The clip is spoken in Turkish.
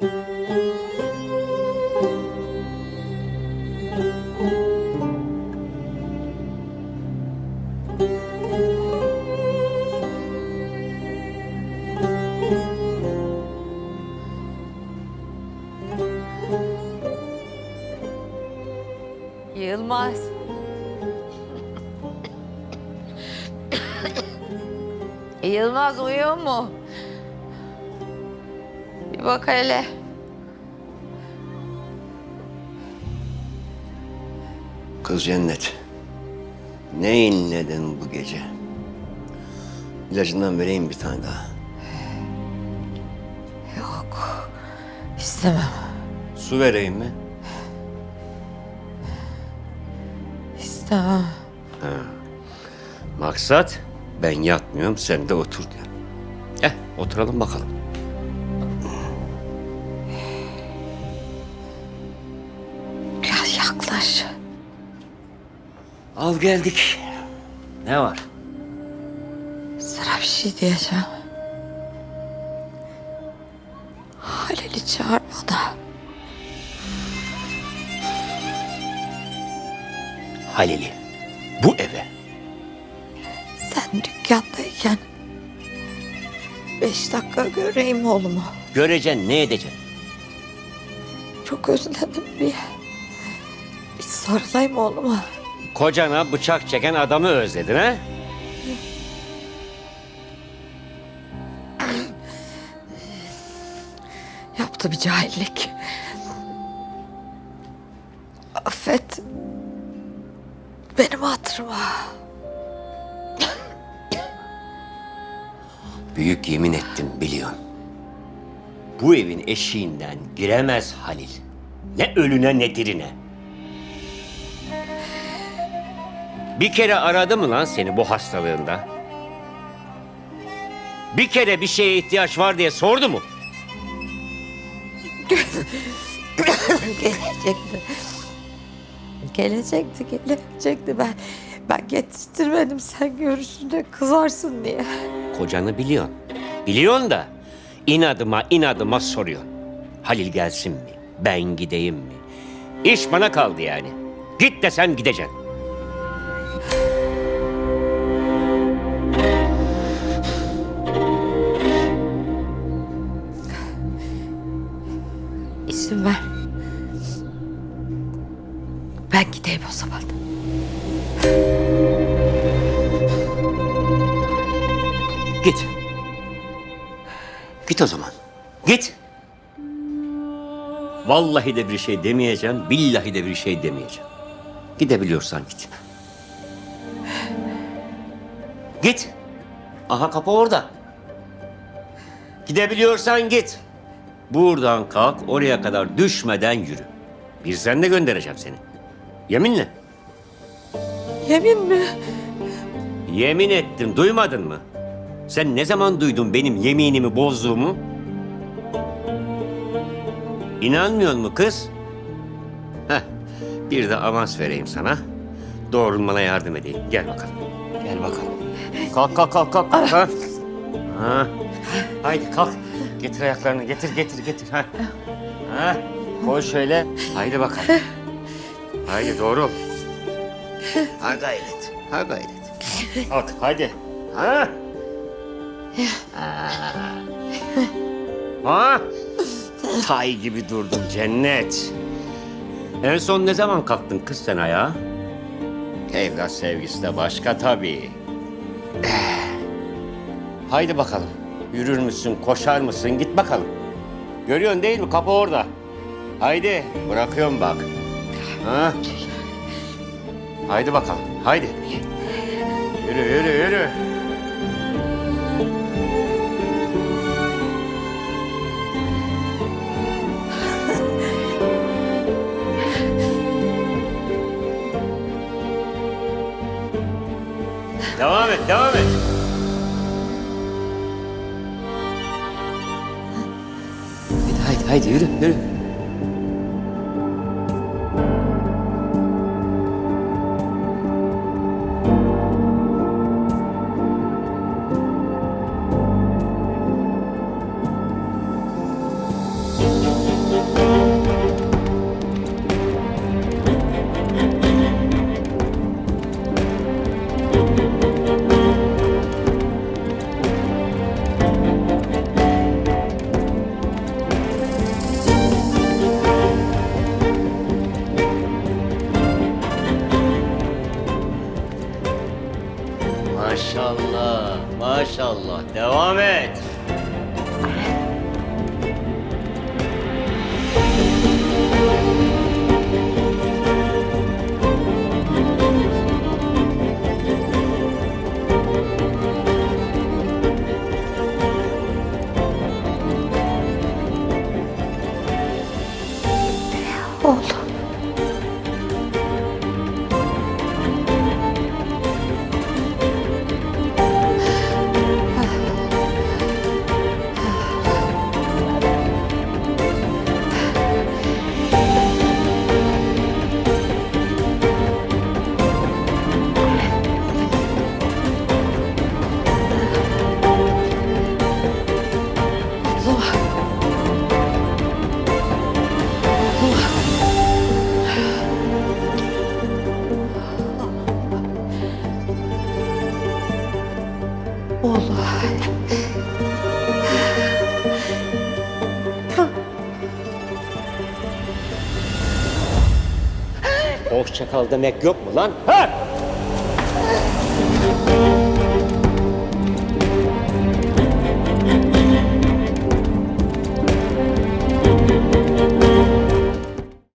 Yılmaz. Yılmaz uyuyor mu? Bir bak hele. Kız cennet. Ne inledin bu gece? İlacından vereyim bir tane daha. Yok. İstemem. Su vereyim mi? İstemem. Maksat ben yatmıyorum sen de otur diyor. Eh oturalım bakalım. Yaklaş. Al geldik. Ne var? Sana bir şey diyeceğim. Halil'i çağırma da. Halil'i. Bu eve. Sen dükkandayken beş dakika göreyim oğlumu. Göreceksin ne edeceksin? Çok özledim bir. Sarılayım oğluma. Kocana bıçak çeken adamı özledin ha? Yaptı bir cahillik. Affet. Benim hatırıma. Büyük yemin ettim biliyorsun. Bu evin eşiğinden giremez Halil. Ne ölüne ne dirine. Bir kere aradı mı lan seni bu hastalığında? Bir kere bir şeye ihtiyaç var diye sordu mu? Gelecekti. Gelecekti, gelecekti. Ben ben yetiştirmedim sen görürsün de kızarsın diye. Kocanı biliyorsun. Biliyorsun da inadıma inadıma soruyorsun. Halil gelsin mi? Ben gideyim mi? İş bana kaldı yani. Git desem gideceksin. İzin ver. Ben gideyim o zaman. Git. Git o zaman. Git. Vallahi de bir şey demeyeceğim, billahi de bir şey demeyeceğim. Gidebiliyorsan git. Git. Aha kapı orada. Gidebiliyorsan git. Buradan kalk, oraya kadar düşmeden yürü. Bir sen de göndereceğim seni. Yeminle. Yemin mi? Yemin ettim, duymadın mı? Sen ne zaman duydun benim yeminimi bozduğumu? İnanmıyor mu kız? Heh, bir de avans vereyim sana. Doğrulmana yardım edeyim. Gel bakalım. Gel bakalım. Kalk kalk kalk kalk. kalk. Ha. Ha. Haydi kalk. Getir ayaklarını getir getir getir. Ha. Ha. Koy şöyle. Haydi bakalım. Haydi doğru. Ha gayret. Ha gayret. Kalk hadi. Ha? Ha? Tay gibi durdun cennet. En son ne zaman kalktın kız sen ayağa? Evlat sevgisi de başka tabii. Haydi bakalım. Yürür müsün, koşar mısın? Git bakalım. Görüyorsun değil mi? Kapı orada. Haydi, bırakıyorum bak. Ha? Haydi bakalım, haydi. Yürü, yürü, yürü. Devam et, devam et. Haydi, yürü, yürü. Maşallah. Devam et. Olay. Hoşça kal demek yok mu lan? Ha!